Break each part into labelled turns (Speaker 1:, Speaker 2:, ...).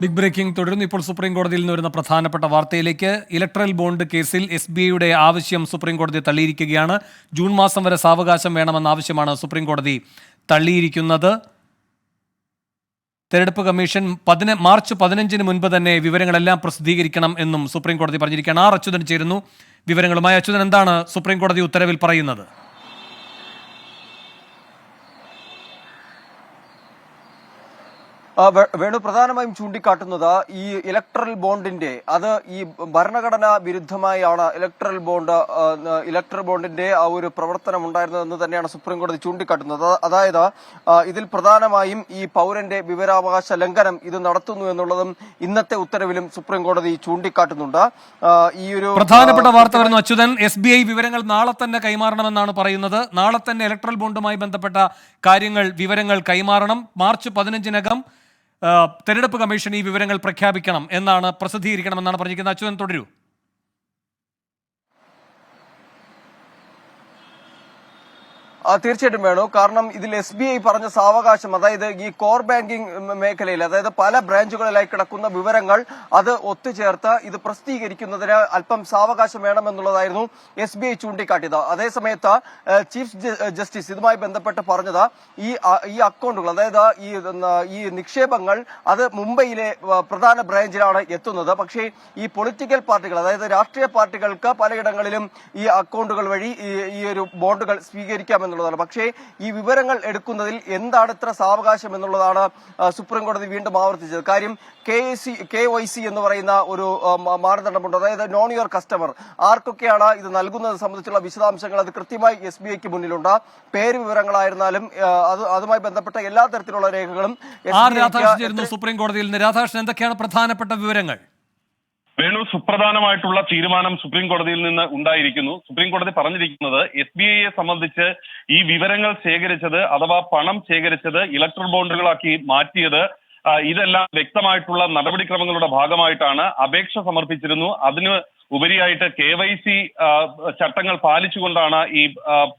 Speaker 1: Big breaking തുടരുന്നു. ഇപ്പോൾ supreme കോടതിയിൽ നിന്ന് വരുന്ന പ്രധാനപ്പെട്ട വാർത്തയിലേക്ക് ഇലക്ട്രൽ ബോണ്ട് കേസിൽ എസ് ബി ഐയുടെ ആവശ്യം സുപ്രീം കോടതി തള്ളിയിരിക്കുകയാണ്. ജൂൺ മാസം വരെ സാവകാശം വേണമെന്ന ആവശ്യമാണ് സുപ്രീം കോടതി തള്ളിയിരിക്കുന്നത്. തെരഞ്ഞെടുപ്പ് കമ്മീഷൻ പതിന മാർച്ച് പതിനഞ്ചിന് മുൻപ് തന്നെ വിവരങ്ങളെല്ലാം പ്രസിദ്ധീകരിക്കണം എന്നും സുപ്രീം കോടതി പറഞ്ഞിരിക്കുകയാണ്. ആർ അച്യുതൻ ചേരുന്നു. വിവരങ്ങളുമായി അച്യുതൻ എന്താണ് സുപ്രീം കോടതി ഉത്തരവിൽ പറയുന്നത്
Speaker 2: ആ, വേ- വേണു പ്രധാനമായും ചൂണ്ടിക്കാട്ടുന്നത് ഈ ഇലക്ട്രൽ ബോണ്ടിന്റെ അത് ഈ ഭരണഘടനാ വിരുദ്ധമായാണ് ഇലക്ട്രൽ ബോണ്ട് ഇലക്ട്രൽ ബോണ്ടിന്റെ ആ ഒരു പ്രവർത്തനം ഉണ്ടായിരുന്നതെന്ന് തന്നെയാണ് സുപ്രീം കോടതി ചൂണ്ടിക്കാട്ടുന്നത്. അതായത് ഇതിൽ പ്രധാനമായും ഈ പൗരന്റെ വിവരാവകാശ ലംഘനം ഇത് നടത്തുന്നു എന്നുള്ളതും ഇന്നത്തെ ഉത്തരവിലും സുപ്രീം കോടതി ചൂണ്ടിക്കാട്ടുന്നുണ്ട്. ഈ ഒരു
Speaker 1: പ്രധാനപ്പെട്ട വാർത്ത വരുന്നു അച്യുതൻ. എസ് ബി ഐ വിവരങ്ങൾ നാളെ തന്നെ കൈമാറണമെന്നാണ് പറയുന്നത്. നാളെ തന്നെ ഇലക്ട്രൽ ബോണ്ടുമായി ബന്ധപ്പെട്ട കാര്യങ്ങൾ വിവരങ്ങൾ കൈമാറണം. മാർച്ച് പതിനഞ്ചിനകം തെരഞ്ഞെടുപ്പ് കമ്മീഷൻ ഈ വിവരങ്ങൾ പ്രഖ്യാപിക്കണം എന്നാണ് പ്രസിദ്ധീകരിക്കണമെന്നാണ് പറഞ്ഞിരിക്കുന്നത്. അച്യുതൻ തുടരൂ.
Speaker 2: തീർച്ചയായിട്ടും വേണു. കാരണം ഇതിൽ എസ് ബി ഐ പറഞ്ഞ സാവകാശം അതായത് ഈ കോർ ബാങ്കിംഗ് മേഖലയിൽ അതായത് പല ബ്രാഞ്ചുകളിലായി കിടക്കുന്ന വിവരങ്ങൾ അത് ഒത്തുചേർത്ത് ഇത് പ്രസിദ്ധീകരിക്കുന്നതിന് അല്പം സാവകാശം വേണമെന്നുള്ളതായിരുന്നു എസ് ബി ഐ ചൂണ്ടിക്കാട്ടിയത്. അതേസമയത്ത് ചീഫ് ജസ്റ്റിസ് ഇതുമായി ബന്ധപ്പെട്ട് പറഞ്ഞത് ഈ ഈ അക്കൗണ്ടുകൾ അതായത് ഈ ഈ നിക്ഷേപങ്ങൾ അത് മുംബൈയിലെ പ്രധാന ബ്രാഞ്ചിലാണ് എത്തുന്നത്. പക്ഷേ ഈ പൊളിറ്റിക്കൽ പാർട്ടികൾ അതായത് രാഷ്ട്രീയ പാർട്ടികൾക്ക് പലയിടങ്ങളിലും ഈ അക്കൗണ്ടുകൾ വഴി ഈ ഒരു ബോണ്ടുകൾ സ്വീകരിക്കാമെന്നുള്ളതാണ് പക്ഷേ ഈ വിവരങ്ങൾ എടുക്കുന്നതിൽ എന്താണ് ഇത്ര സാവകാശം എന്നുള്ളതാണ് സുപ്രീംകോടതി സുപ്രീം കോടതി വീണ്ടും ആവർത്തിച്ചത്. കാര്യം K C K Y C എന്ന് പറയുന്ന ഒരു മാനദണ്ഡമുണ്ട്. അതായത് നോൺ യുവർ കസ്റ്റമർ ആർക്കൊക്കെയാണ് ഇത് നൽകുന്നത് സംബന്ധിച്ചുള്ള വിശദാംശങ്ങൾ അത് കൃത്യമായി എസ് ബി ഐക്ക് മുന്നിലുണ്ട്. പേര് വിവരങ്ങളായിരുന്നാലും അത് അതുമായി ബന്ധപ്പെട്ട എല്ലാ തരത്തിലുള്ള രേഖകളും
Speaker 1: സുപ്രീം കോടതിയിൽ നിന്ന്. രാധാകൃഷ്ണൻ എന്തൊക്കെയാണ് പ്രധാനപ്പെട്ട വിവരങ്ങൾ?
Speaker 3: വേണു സുപ്രധാനമായിട്ടുള്ള തീരുമാനം സുപ്രീം കോടതിയിൽ നിന്ന് ഉണ്ടായിരിക്കുന്നു. സുപ്രീം കോടതി പറഞ്ഞിരിക്കുന്നത് എസ് ബി ഐയെ സംബന്ധിച്ച് ഈ വിവരങ്ങൾ ശേഖരിച്ചത് അഥവാ പണം ശേഖരിച്ചത് ഇലക്ട്രൽ ബോണ്ടുകളാക്കി മാറ്റിയത് ഇതെല്ലാം വ്യക്തമായിട്ടുള്ള നടപടിക്രമങ്ങളുടെ ഭാഗമായിട്ടാണ് അപേക്ഷ സമർപ്പിച്ചിരുന്നു. അതിന് ഉപരിയായിട്ട് കെ വൈ സി ചട്ടങ്ങൾ പാലിച്ചുകൊണ്ടാണ് ഈ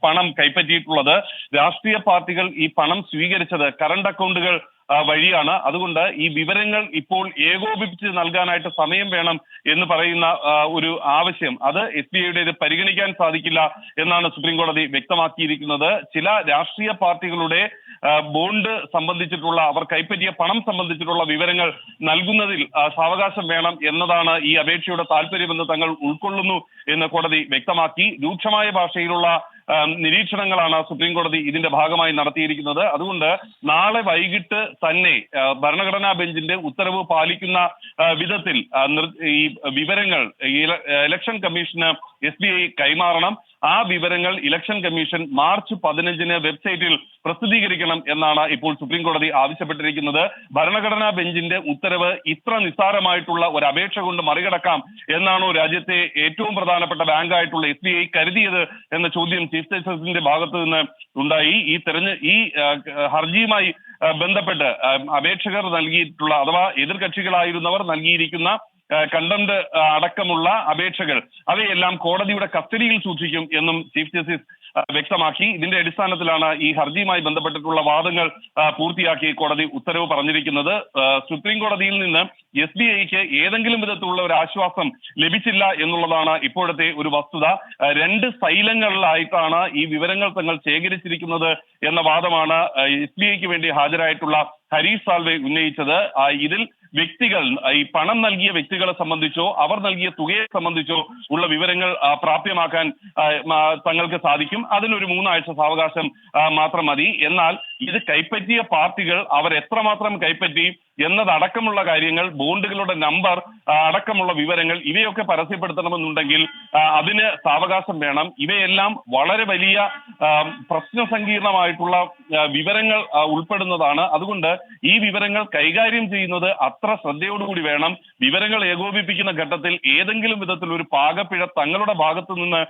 Speaker 3: പണം കൈപ്പറ്റിയിട്ടുള്ളത്. രാഷ്ട്രീയ പാർട്ടികൾ ഈ പണം സ്വീകരിച്ചത്. കറണ്ട് അക്കൗണ്ടുകൾ വഴിയാണ്. അതുകൊണ്ട് ഈ വിവരങ്ങൾ ഇപ്പോൾ ഏകോപിപ്പിച്ച് നൽകാനായിട്ട് സമയം വേണം എന്ന് പറയുന്ന ഒരു ആവശ്യം. അത് എസ് ബി ഐയുടെ പരിഗണിക്കാൻ സാധിക്കില്ല എന്നാണ് സുപ്രീം കോടതി വ്യക്തമാക്കിയിരിക്കുന്നത്. ചില രാഷ്ട്രീയ പാർട്ടികളുടെ ബോണ്ട് സംബന്ധിച്ചിട്ടുള്ള അവർ കൈപ്പറ്റിയ പണം സംബന്ധിച്ചിട്ടുള്ള വിവരങ്ങൾ നൽകുന്നതിൽ സാവകാശം വേണം എന്നതാണ് ഈ അപേക്ഷയുടെ താല്പര്യമെന്ന് തങ്ങൾ ഉൾക്കൊള്ളുന്നു എന്ന് കോടതി വ്യക്തമാക്കി. രൂക്ഷമായ ഭാഷയിലുള്ള നിരീക്ഷണങ്ങളാണ് സുപ്രീം കോടതി ഇതിന്റെ ഭാഗമായി നടത്തിയിരിക്കുന്നത്. അതുകൊണ്ട് നാളെ വൈകിട്ട് തന്നെ ഭരണഘടനാ ബെഞ്ചിന്റെ ഉത്തരവ് പാലിക്കുന്ന വിധത്തിൽ ഈ വിവരങ്ങൾ ഇലക്ഷൻ കമ്മീഷന് എസ് ബി ഐ കൈമാറണം. ആ വിവരങ്ങൾ ഇലക്ഷൻ കമ്മീഷൻ മാർച്ച് പതിനഞ്ചിന് വെബ്സൈറ്റിൽ പ്രസിദ്ധീകരിക്കണം എന്നാണ് ഇപ്പോൾ സുപ്രീം കോടതി ആവശ്യപ്പെട്ടിരിക്കുന്നത്. ഭരണഘടനാ ബെഞ്ചിന്റെ ഉത്തരവ് ഇത്ര നിസ്സാരമായിട്ടുള്ള ഒരു അപേക്ഷ കൊണ്ട് മറികടക്കാം എന്നാണോ രാജ്യത്തെ ഏറ്റവും പ്രധാനപ്പെട്ട ബാങ്കായിട്ടുള്ള എസ് ബി ഐ കരുതിയത് എന്ന ചോദ്യം ചീഫ് ജസ്റ്റിസിന്റെ ഭാഗത്തു നിന്ന് ഉണ്ടായി. ഈ തെരഞ്ഞ് ഈ ഹർജിയുമായി ബന്ധപ്പെട്ട് അപേക്ഷകർ നൽകിയിട്ടുള്ള അഥവാ എതിർകക്ഷികളായിരുന്നവർ നൽകിയിരിക്കുന്ന കണ്ടന്റ് അടക്കമുള്ള അപേക്ഷകൾ അവയെല്ലാം കോടതിയുടെ കസ്റ്റഡിയിൽ സൂക്ഷിക്കും എന്നും ചീഫ് ജസ്റ്റിസ് വ്യക്തമാക്കി. ഇതിന്റെ അടിസ്ഥാനത്തിലാണ് ഈ ഹർജിയുമായി ബന്ധപ്പെട്ടിട്ടുള്ള വാദങ്ങൾ പൂർത്തിയാക്കി കോടതി ഉത്തരവ് പറഞ്ഞിരിക്കുന്നത്. സുപ്രീം കോടതിയിൽ നിന്ന് എസ് ബി ഐക്ക് ഏതെങ്കിലും വിധത്തിലുള്ള ഒരു ആശ്വാസം ലഭിച്ചില്ല എന്നുള്ളതാണ് ഇപ്പോഴത്തെ ഒരു വസ്തുത. രണ്ട് സൈലങ്ങളിലായിട്ടാണ് ഈ വിവരങ്ങൾ തങ്ങൾ ശേഖരിച്ചിരിക്കുന്നത് എന്ന വാദമാണ് എസ് ബി ഐക്ക് വേണ്ടി ഹാജരായിട്ടുള്ള ഹരീഷ് സാൽവെ ഉന്നയിച്ചത്. ഇതിൽ വ്യക്തികൾ ഈ പണം നൽകിയ വ്യക്തികളെ സംബന്ധിച്ചോ അവർ നൽകിയ തുകയെ സംബന്ധിച്ചോ ഉള്ള വിവരങ്ങൾ പ്രാപ്യമാക്കാൻ തങ്ങൾക്ക് സാധിക്കും. അതിനൊരു മൂന്നാഴ്ച സാവകാശം മാത്രം മതി. എന്നാൽ ഇത് കൈപ്പറ്റിയ പാർട്ടികൾ അവർ എത്രമാത്രം കൈപ്പറ്റി എന്നതടക്കമുള്ള കാര്യങ്ങൾ ബോണ്ടുകളുടെ നമ്പർ അടക്കമുള്ള വിവരങ്ങൾ ഇവയൊക്കെ പരസ്യപ്പെടുത്തണമെന്നുണ്ടെങ്കിൽ അതിന് സാവകാശം വേണം. ഇവയെല്ലാം വളരെ വലിയ പ്രശ്ന സങ്കീർണമായിട്ടുള്ള വിവരങ്ങൾ ഉൾപ്പെടുന്നതാണ്. അതുകൊണ്ട് ഈ വിവരങ്ങൾ കൈകാര്യം ചെയ്യുന്നത് അത്ര ശ്രദ്ധയോടുകൂടി വേണം വിവരങ്ങൾ ഏകോപിപ്പിക്കുന്ന ഘട്ടത്തിൽ ഏതെങ്കിലും വിധത്തിൽ ഒരു പാകപ്പിഴ തങ്ങളുടെ ഭാഗത്തു നിന്ന്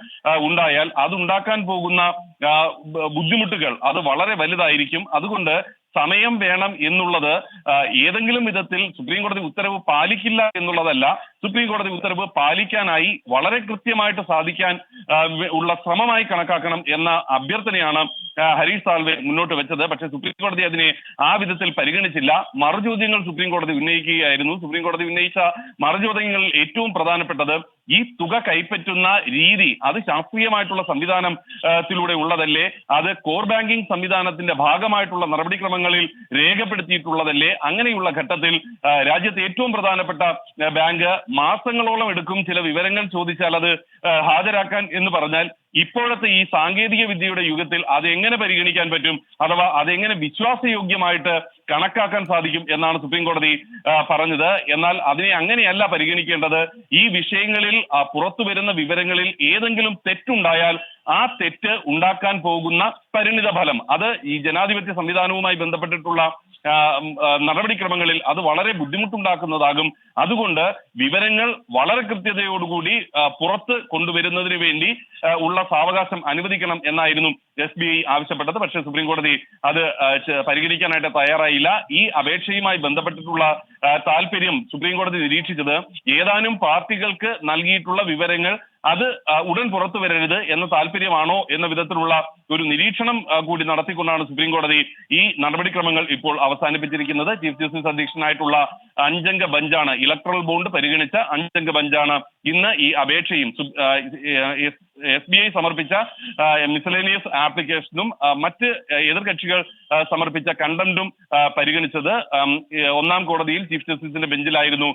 Speaker 3: ഉണ്ടായാൽ ഉണ്ടായാൽ അതുണ്ടാക്കാൻ പോകുന്ന ബുദ്ധിമുട്ടുകൾ അത് വളരെ വലുതായിരിക്കും. അതുകൊണ്ട് സമയം വേണം എന്നുള്ളത് ഏതെങ്കിലും വിധത്തിൽ സുപ്രീം കോടതി ഉത്തരവ് പാലിക്കില്ല എന്നുള്ളതല്ല. സുപ്രീം കോടതി ഉത്തരവ് പാലിക്കാനായി വളരെ കൃത്യമായിട്ട് സാധിക്കാൻ ഉള്ള ശ്രമമായി കണക്കാക്കണം എന്ന അഭ്യർത്ഥനയാണ് ഹരീഷ് സാൽവെ മുന്നോട്ട് വെച്ചത്. പക്ഷേ സുപ്രീം കോടതി അതിനെ ആ വിധത്തിൽ പരിഗണിച്ചില്ല. മറുചോദ്യങ്ങൾ സുപ്രീം കോടതി ഉന്നയിക്കുകയായിരുന്നു. സുപ്രീം കോടതി ഉന്നയിച്ച മറുചോദ്യങ്ങളിൽ ഏറ്റവും പ്രധാനപ്പെട്ടത് ഈ തുക കൈപ്പറ്റുന്ന രീതി അത് ശാസ്ത്രീയമായിട്ടുള്ള സംവിധാനത്തിലൂടെ ഉള്ളതല്ലേ? അത് കോർ ബാങ്കിംഗ് സംവിധാനത്തിന്റെ ഭാഗമായിട്ടുള്ള നടപടിക്രമങ്ങളിൽ രേഖപ്പെടുത്തിയിട്ടുള്ളതല്ലേ? അങ്ങനെയുള്ള ഘട്ടത്തിൽ രാജ്യത്തെ ഏറ്റവും പ്രധാനപ്പെട്ട ബാങ്ക് മാസങ്ങളോളം എടുക്കും ചില വിവരങ്ങൾ ചോദിച്ചാൽ അത് ഹാജരാക്കാൻ എന്ന് പറഞ്ഞാൽ ഇപ്പോഴത്തെ ഈ സാങ്കേതിക വിദ്യയുടെ യുഗത്തിൽ അത് എങ്ങനെ പരിഗണിക്കാൻ പറ്റും? അഥവാ അതെങ്ങനെ വിശ്വാസയോഗ്യമായിട്ട് കണക്കാക്കാൻ സാധിക്കും എന്നാണ് സുപ്രീം കോടതി പറഞ്ഞത്. എന്നാൽ അതിനെ അങ്ങനെയല്ല പരിഗണിക്കേണ്ടത്. ഈ വിഷയങ്ങളിൽ പുറത്തു വരുന്ന വിവരങ്ങളിൽ ഏതെങ്കിലും തെറ്റുണ്ടായാൽ ആ തെറ്റ് ഉണ്ടാക്കാൻ പോകുന്ന പരിണിത ഫലം അത് ഈ ജനാധിപത്യ സംവിധാനവുമായി ബന്ധപ്പെട്ടിട്ടുള്ള നടപടിക്രമങ്ങളിൽ അത് വളരെ ബുദ്ധിമുട്ടുണ്ടാക്കുന്നതാകും. അതുകൊണ്ട് വിവരങ്ങൾ വളരെ കൃത്യതയോടുകൂടി പുറത്ത് കൊണ്ടുവരുന്നതിന് വേണ്ടി ഉള്ള സാവകാശം അനുവദിക്കണം എന്നായിരുന്നു എസ് ബി ഐ ആവശ്യപ്പെട്ടത്. പക്ഷേ സുപ്രീം കോടതി അത് പരിഗണിക്കാനായിട്ട് തയ്യാറായില്ല. ഈ അപേക്ഷയുമായി ബന്ധപ്പെട്ടിട്ടുള്ള താല്പര്യം സുപ്രീം കോടതി നിരീക്ഷിച്ചത് ഏതാനും പാർട്ടികൾക്ക് നൽകിയിട്ടുള്ള വിവരങ്ങൾ അത് ഉടൻ പുറത്തു വരരുത് എന്ന താല്പര്യമാണോ എന്ന വിധത്തിലുള്ള ഒരു നിരീക്ഷണം കൂടി നടത്തിക്കൊണ്ടാണ് സുപ്രീം കോടതി ഈ നടപടിക്രമങ്ങൾ ഇപ്പോൾ അവസാനിപ്പിച്ചിരിക്കുന്നത്. ചീഫ് ജസ്റ്റിസ് അധ്യക്ഷനായിട്ടുള്ള അഞ്ചംഗ ബഞ്ചാണ് ഇലക്ട്രൽ ബോണ്ട് പരിഗണിച്ച അഞ്ചംഗ ബഞ്ചാണ് ഇന്ന് ഈ അപേക്ഷയും എസ് ബി ഐ സമർപ്പിച്ച മിസലേനിയസ് ആപ്ലിക്കേഷനും മറ്റ് എതിർകക്ഷികൾ സമർപ്പിച്ച കണ്ടന്റും പരിഗണിച്ചത് ഒന്നാം കോടതിയിൽ ചീഫ് ജസ്റ്റിസിന്റെ ബെഞ്ചിലായിരുന്നു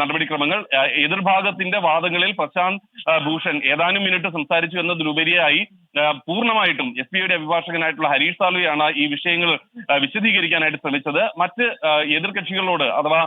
Speaker 3: നടപടിക്രമങ്ങൾ. എതിർഭാഗത്തിന്റെ വാദങ്ങളിൽ പ്രശാന്ത് ഭൂഷൺ ഏതാനും മിനിറ്റ് സംസാരിച്ചു എന്നതിലുപരിയായി പൂർണമായിട്ടും എസ് പി ഐയുടെ അഭിഭാഷകനായിട്ടുള്ള ഹരീഷ് സാൽവിയാണ് ഈ വിഷയങ്ങൾ വിശദീകരിക്കാനായിട്ട് ശ്രമിച്ചത്. മറ്റ് എതിർ എതിർകക്ഷികളോട് അഥവാ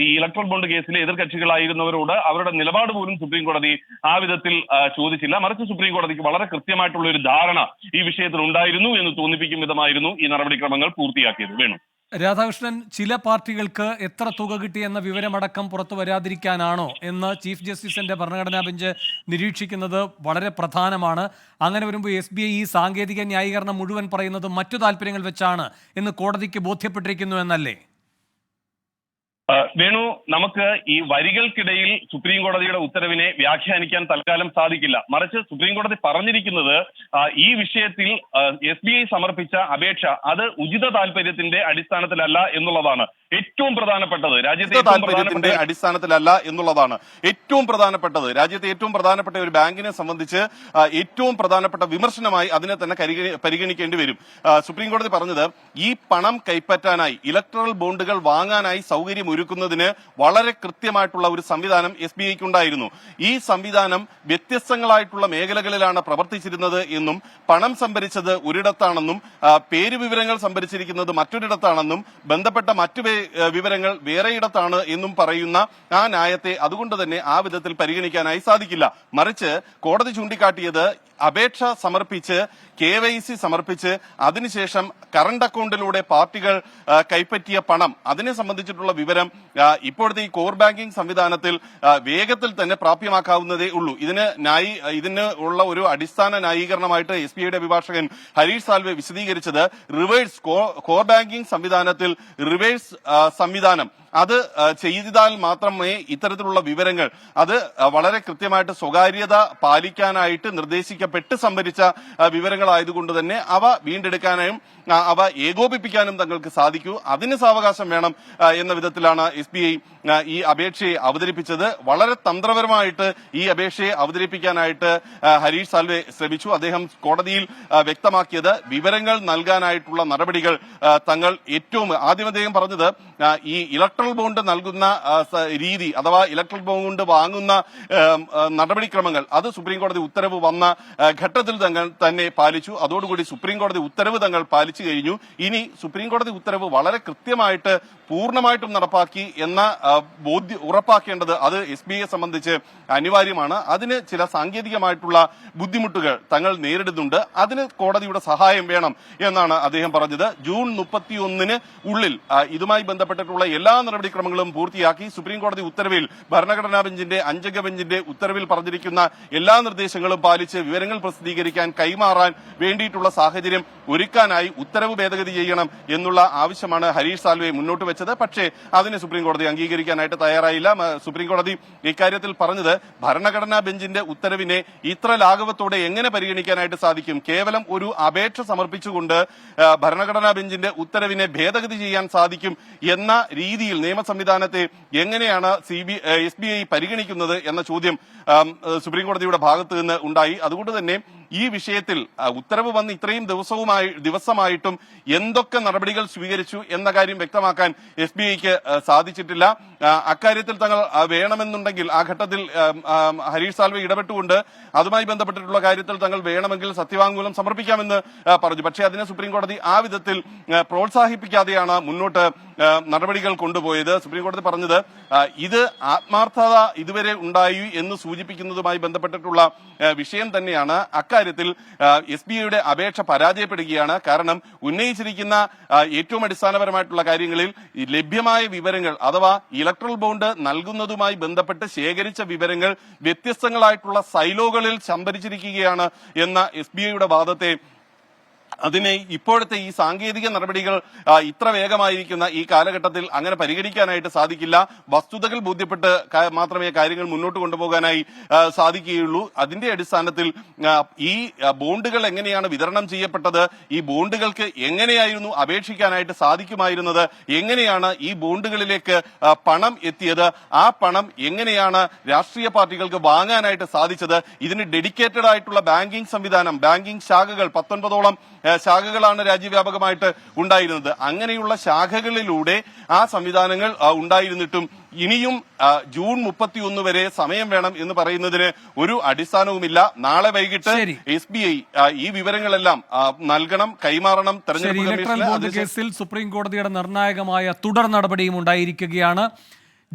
Speaker 3: ഈ ഇലക്ട്രൽ ബോണ്ട് കേസിലെ എതിർകക്ഷികളായിരുന്നവരോട് അവരുടെ നിലപാട് പോലും സുപ്രീം കോടതി ആ വിധത്തിൽ ചോദിച്ചില്ല. മറിച്ച് സുപ്രീം കോടതിക്ക് വളരെ കൃത്യമായിട്ടുള്ള ഒരു ധാരണ ഈ വിഷയത്തിൽ ഉണ്ടായിരുന്നു എന്ന് തോന്നിപ്പിക്കും വിധമായിരുന്നു ഈ നടപടിക്രമങ്ങൾ പൂർത്തിയാക്കിയത്. വേണു.
Speaker 1: രാധാകൃഷ്ണൻ ചില പാർട്ടികൾക്ക് എത്ര തുക കിട്ടി എന്ന വിവരമടക്കം പുറത്തു വരാതിരിക്കാനാണോ എന്ന് ചീഫ് ജസ്റ്റിസിന്റെ ഭരണഘടനാ ബെഞ്ച് നിരീക്ഷിക്കുന്നത് വളരെ പ്രധാനമാണ്. അങ്ങനെ വരുമ്പോൾ എസ് ബി ഐ ഈ സാങ്കേതിക ന്യായീകരണം മുഴുവൻ പറയുന്നത് മറ്റു താല്പര്യങ്ങൾ വെച്ചാണ് എന്ന് കോടതിക്ക് ബോധ്യപ്പെട്ടിരിക്കുന്നു എന്നല്ലേ?
Speaker 3: വേണു നമുക്ക് ഈ വരികൾക്കിടയിൽ സുപ്രീം കോടതിയുടെ ഉത്തരവിനെ വ്യാഖ്യാനിക്കാൻ തൽക്കാലം സാധിക്കില്ല. മറിച്ച് സുപ്രീം കോടതി പറഞ്ഞിരിക്കുന്നത് ഈ വിഷയത്തിൽ എസ് ബി ഐ സമർപ്പിച്ച അപേക്ഷ അത് ഉചിത താല്പര്യത്തിന്റെ അടിസ്ഥാനത്തിലല്ല എന്നുള്ളതാണ്. ഏറ്റവും പ്രധാനപ്പെട്ടത് രാജ്യത്തെ
Speaker 4: താല്പര്യത്തിന്റെ അടിസ്ഥാനത്തിലല്ല എന്നുള്ളതാണ്. ഏറ്റവും പ്രധാനപ്പെട്ടത് രാജ്യത്തെ ഏറ്റവും പ്രധാനപ്പെട്ട ഒരു ബാങ്കിനെ സംബന്ധിച്ച് ഏറ്റവും പ്രധാനപ്പെട്ട വിമർശനമായി അതിനെ തന്നെ പരിഗണിക്കേണ്ടി വരും. സുപ്രീം കോടതി പറഞ്ഞത് ഈ പണം കൈപ്പറ്റാനായി ഇലക്ട്രൽ ബോണ്ടുകൾ വാങ്ങാനായി സൗകര്യം ഒരുക്കുന്നതിന് വളരെ കൃത്യമായിട്ടുള്ള ഒരു സംവിധാനം എസ് ബി ഐക്ക് ഉണ്ടായിരുന്നു ഈ സംവിധാനം വ്യത്യസ്തങ്ങളായിട്ടുള്ള മേഖലകളിലാണ് പ്രവർത്തിച്ചിരുന്നത് എന്നും പണം സംഭരിച്ചത് ഒരിടത്താണെന്നും പേര് വിവരങ്ങൾ സംഭരിച്ചിരിക്കുന്നത് മറ്റൊരിടത്താണെന്നും ബന്ധപ്പെട്ട മറ്റു വിവരങ്ങൾ വേറെയിടത്താണ് എന്നും പറയുന്ന ആ ന്യായത്തെ അതുകൊണ്ട് തന്നെ ആ വിധത്തിൽ പരിഗണിക്കാനായി സാധിക്കില്ല. മറിച്ച് കോടതി ചൂണ്ടിക്കാട്ടിയത് അപേക്ഷ സമർപ്പിച്ച് കെ വൈ സി സമർപ്പിച്ച് അതിനുശേഷം കറണ്ട് അക്കൗണ്ടിലൂടെ പാർട്ടികൾ കൈപ്പറ്റിയ പണം അതിനെ സംബന്ധിച്ചിട്ടുള്ള വിവരം ഇപ്പോഴത്തെ ഈ കോർ ബാങ്കിംഗ് സംവിധാനത്തിൽ വേഗത്തിൽ തന്നെ പ്രാപ്യമാക്കാവുന്നതേ ഉള്ളൂ. ഇതിന് ന്യായി ഇതിന് ഉള്ള ഒരു അടിസ്ഥാന ന്യായീകരണമായിട്ട് എസ് ബി ഐയുടെ അഭിഭാഷകൻ ഹരീഷ് സാൽവെ വിശദീകരിച്ചത് റിവേഴ്സ് കോർ ബാങ്കിംഗ് സംവിധാനത്തിൽ റിവേഴ്സ് സംവിധാനം. അത് ചെയ്താൽ മാത്രമേ ഇത്തരത്തിലുള്ള വിവരങ്ങൾ അത് വളരെ കൃത്യമായിട്ട് സ്വകാര്യത പാലിക്കാനായിട്ട് നിർദ്ദേശിക്കപ്പെട്ട് സംഭരിച്ച വിവരങ്ങളായതുകൊണ്ട് തന്നെ അവ വീണ്ടെടുക്കാനും അവ ഏകോപിപ്പിക്കാനും തങ്ങൾക്ക് സാധിക്കൂ. അതിന് സാവകാശം വേണം എന്ന വിധത്തിലാണ് എസ് ബി ഐ ഈ അപേക്ഷയെ അവതരിപ്പിച്ചത്. വളരെ തന്ത്രപരമായിട്ട് ഈ അപേക്ഷയെ അവതരിപ്പിക്കാനായിട്ട് ഹരീഷ് സാൽവെ ശ്രമിച്ചു. അദ്ദേഹം കോടതിയിൽ വ്യക്തമാക്കിയത് വിവരങ്ങൾ നൽകാനായിട്ടുള്ള നടപടികൾ തങ്ങൾ ഏറ്റവും ആദ്യം അദ്ദേഹം പറഞ്ഞത് ഈ ഈ ഇലക്ട്രൽ ബോണ്ട് നൽകുന്ന രീതി അഥവാ ഇലക്ട്രൽ ബോണ്ട് വാങ്ങുന്ന നടപടിക്രമങ്ങൾ അത് സുപ്രീംകോടതി ഉത്തരവ് വന്ന ഘട്ടത്തിൽ തന്നെ പാലിച്ചു. അതോടുകൂടി സുപ്രീംകോടതി ഉത്തരവ് തങ്ങൾ പാലിച്ചു കഴിഞ്ഞു. ഇനി സുപ്രീംകോടതി ഉത്തരവ് വളരെ കൃത്യമായിട്ട് പൂർണമായിട്ടും നടപ്പാക്കി എന്ന ബോധ്യം ഉറപ്പാക്കേണ്ടത് അത് എസ് ബി സംബന്ധിച്ച് അനിവാര്യമാണ്. അതിന് ചില സാങ്കേതികമായിട്ടുള്ള ബുദ്ധിമുട്ടുകൾ തങ്ങൾ നേരിടുന്നുണ്ട്. അതിന് കോടതിയുടെ സഹായം വേണം എന്നാണ് അദ്ദേഹം പറഞ്ഞത്. ജൂൺ മുപ്പത്തിയൊന്നിന് ഉള്ളിൽ ഇതുമായി ബന്ധപ്പെട്ടിട്ടുള്ള എല്ലാ നടപടിക്രമങ്ങളും പൂർത്തിയാക്കി സുപ്രീംകോടതി ഉത്തരവിൽ ഭരണഘടനാ ബെഞ്ചിന്റെ അഞ്ചംഗ ബെഞ്ചിന്റെ ഉത്തരവിൽ പറഞ്ഞിരിക്കുന്ന എല്ലാ നിർദ്ദേശങ്ങളും പാലിച്ച് വിവരങ്ങൾ പ്രസിദ്ധീകരിക്കാൻ കൈമാറാൻ വേണ്ടിയിട്ടുള്ള സാഹചര്യം ഒരുക്കാനായി ഉത്തരവ് ഭേദഗതി ചെയ്യണം എന്നുള്ള ആവശ്യമാണ് ഹരീഷ് സാൽവെ മുന്നോട്ട് വെച്ചത്. പക്ഷേ അതിനെ സുപ്രീംകോടതി അംഗീകരിക്കാനായിട്ട് തയ്യാറായില്ല. സുപ്രീംകോടതി സുപ്രീം കോടതി ഇക്കാര്യത്തിൽ പറഞ്ഞത് ഭരണഘടനാ ബെഞ്ചിന്റെ ഉത്തരവിനെ ഇത്ര ലാഘവത്തോടെ എങ്ങനെ പരിഗണിക്കാനായിട്ട് സാധിക്കും? കേവലം ഒരു അപേക്ഷ സമർപ്പിച്ചുകൊണ്ട് ഭരണഘടനാ ബെഞ്ചിന്റെ ഉത്തരവിനെ ഭേദഗതി ചെയ്യാൻ സാധിക്കും എന്ന രീതിയിൽ നിയമ സംവിധാനത്തെ എങ്ങനെയാണ് C B S B I പരിഗണിക്കുന്നത് എന്ന ചോദ്യം സുപ്രീംകോടതിയുടെ ഭാഗത്തു നിന്ന് ഉണ്ടായി. അതുകൊണ്ട് തന്നെ ഈ വിഷയത്തിൽ ഉത്തരവ് വന്ന് ഇത്രയും ദിവസവുമായി ദിവസമായിട്ടും എന്തൊക്കെ നടപടികൾ സ്വീകരിച്ചു എന്ന കാര്യം വ്യക്തമാക്കാൻ എസ് ബി ഐക്ക് സാധിച്ചിട്ടില്ല. അക്കാര്യത്തിൽ തങ്ങൾ വേണമെന്നുണ്ടെങ്കിൽ ആ ഘട്ടത്തിൽ ഹരീഷ് സാൽവെ ഇടപെട്ടുകൊണ്ട് അതുമായി ബന്ധപ്പെട്ടിട്ടുള്ള കാര്യത്തിൽ തങ്ങൾ വേണമെങ്കിൽ സത്യവാങ്മൂലം സമർപ്പിക്കാമെന്ന് പറഞ്ഞു. പക്ഷേ അതിനെ സുപ്രീംകോടതി ആ വിധത്തിൽ പ്രോത്സാഹിപ്പിക്കാതെയാണ് മുന്നോട്ട് നടപടികൾ കൊണ്ടുപോയത്. സുപ്രീംകോടതി പറഞ്ഞത് ഇത് ആത്മാർത്ഥത ഇതുവരെ ഉണ്ടായി എന്ന് സൂചിപ്പിക്കുന്നതുമായി ബന്ധപ്പെട്ടിട്ടുള്ള വിഷയം തന്നെയാണ്. അക്കാര്യത്തിൽ എസ് ബി ഐയുടെ അപേക്ഷ പരാജയപ്പെടുകയാണ്. കാരണം ഉന്നയിച്ചിരിക്കുന്ന ഏറ്റവും അടിസ്ഥാനപരമായിട്ടുള്ള കാര്യങ്ങളിൽ ലഭ്യമായ വിവരങ്ങൾ അഥവാ ഇലക്ട്രൽ ബോണ്ട് നൽകുന്നതുമായി ബന്ധപ്പെട്ട് ശേഖരിച്ച വിവരങ്ങൾ വ്യത്യസ്തങ്ങളായിട്ടുള്ള സൈലോകളിൽ സംഭരിച്ചിരിക്കുകയാണ് എന്ന എസ് ബി ഐയുടെ വാദത്തെ അതിനെ ഇപ്പോഴത്തെ ഈ സാങ്കേതിക നടപടികൾ ഇത്ര വേഗമായിരിക്കുന്ന ഈ കാലഘട്ടത്തിൽ അങ്ങനെ പരിഗണിക്കാനായിട്ട് സാധിക്കില്ല. വസ്തുതകൾ ബോധ്യപ്പെട്ട് മാത്രമേ കാര്യങ്ങൾ മുന്നോട്ട് കൊണ്ടുപോകാനായി സാധിക്കുകയുള്ളൂ. അതിന്റെ അടിസ്ഥാനത്തിൽ ഈ ബോണ്ടുകൾ എങ്ങനെയാണ് വിതരണം ചെയ്യപ്പെട്ടത് ഈ ബോണ്ടുകൾക്ക് എങ്ങനെയായിരുന്നു അപേക്ഷിക്കാനായിട്ട് സാധിക്കുമായിരുന്നത് എങ്ങനെയാണ് ഈ ബോണ്ടുകളിലേക്ക് പണം എത്തിയത് ആ പണം എങ്ങനെയാണ് രാഷ്ട്രീയ പാർട്ടികൾക്ക് വാങ്ങാനായിട്ട് സാധിച്ചത് ഇതിന് ഡെഡിക്കേറ്റഡ് ആയിട്ടുള്ള ബാങ്കിംഗ് സംവിധാനം ബാങ്കിംഗ് ശാഖകൾ പത്തൊൻപതോളം ശാഖകളാണ് രാജ്യവ്യാപകമായിട്ട് ഉണ്ടായിരുന്നത്. അങ്ങനെയുള്ള ശാഖകളിലൂടെ ആ സംവിധാനങ്ങൾ ഉണ്ടായിരുന്നിട്ടും ഇനിയും ജൂൺ മുപ്പത്തിയൊന്ന് വരെ സമയം വേണം എന്ന് പറയുന്നതിന് ഒരു അടിസ്ഥാനവുമില്ല. നാളെ വൈകിട്ട്. എസ് ബി ഐ ഈ വിവരങ്ങളെല്ലാം നൽകണം കൈമാറണം തെരഞ്ഞെടുപ്പ്
Speaker 1: കേസിൽ സുപ്രീം കോടതിയുടെ നിർണായകമായ തുടർ നടപടിയും ഉണ്ടായിരിക്കുകയാണ്.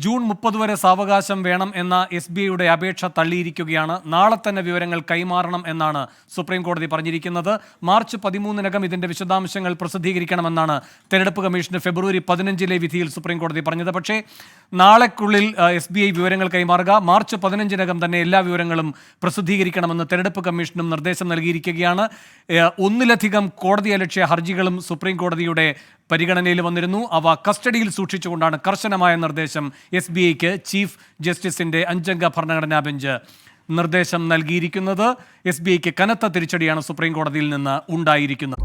Speaker 1: ജൂൺ മുപ്പത് വരെ സാവകാശം വേണം എന്ന എസ് ബി ഐയുടെ അപേക്ഷ തള്ളിയിരിക്കുകയാണ്. നാളെ തന്നെ വിവരങ്ങൾ കൈമാറണം എന്നാണ് സുപ്രീം കോടതി പറഞ്ഞിരിക്കുന്നത്. മാർച്ച് പതിമൂന്നിനകം ഇതിന്റെ വിശദാംശങ്ങൾ പ്രസിദ്ധീകരിക്കണമെന്നാണ് തെരഞ്ഞെടുപ്പ് കമ്മീഷന് ഫെബ്രുവരി പതിനഞ്ചിലെ വിധിയിൽ സുപ്രീം കോടതി പറഞ്ഞത്. പക്ഷേ നാളെക്കുള്ളിൽ എസ് ബി ഐ വിവരങ്ങൾ കൈമാറുക മാർച്ച് പതിനഞ്ചിനകം തന്നെ എല്ലാ വിവരങ്ങളും പ്രസിദ്ധീകരിക്കണമെന്ന് തെരഞ്ഞെടുപ്പ് കമ്മീഷനും നിർദ്ദേശം നൽകിയിരിക്കുകയാണ്. ഒന്നിലധികം കോടതിയലക്ഷ്യ ഹർജികളും സുപ്രീം കോടതിയുടെ പരിഗണനയിൽ വന്നിരുന്നു. അവ കസ്റ്റഡിയിൽ സൂക്ഷിച്ചുകൊണ്ടാണ് കർശനമായ നിർദ്ദേശം എസ് ബി ഐക്ക് ചീഫ് ജസ്റ്റിസിന്റെ അഞ്ചംഗ ഭരണഘടനാ ബെഞ്ച് നിർദ്ദേശം നൽകിയിരിക്കുന്നത്. എസ് ബി ഐക്ക് കനത്ത തിരിച്ചടിയാണ് സുപ്രീം കോടതിയിൽ നിന്ന് ഉണ്ടായിരിക്കുന്നത്.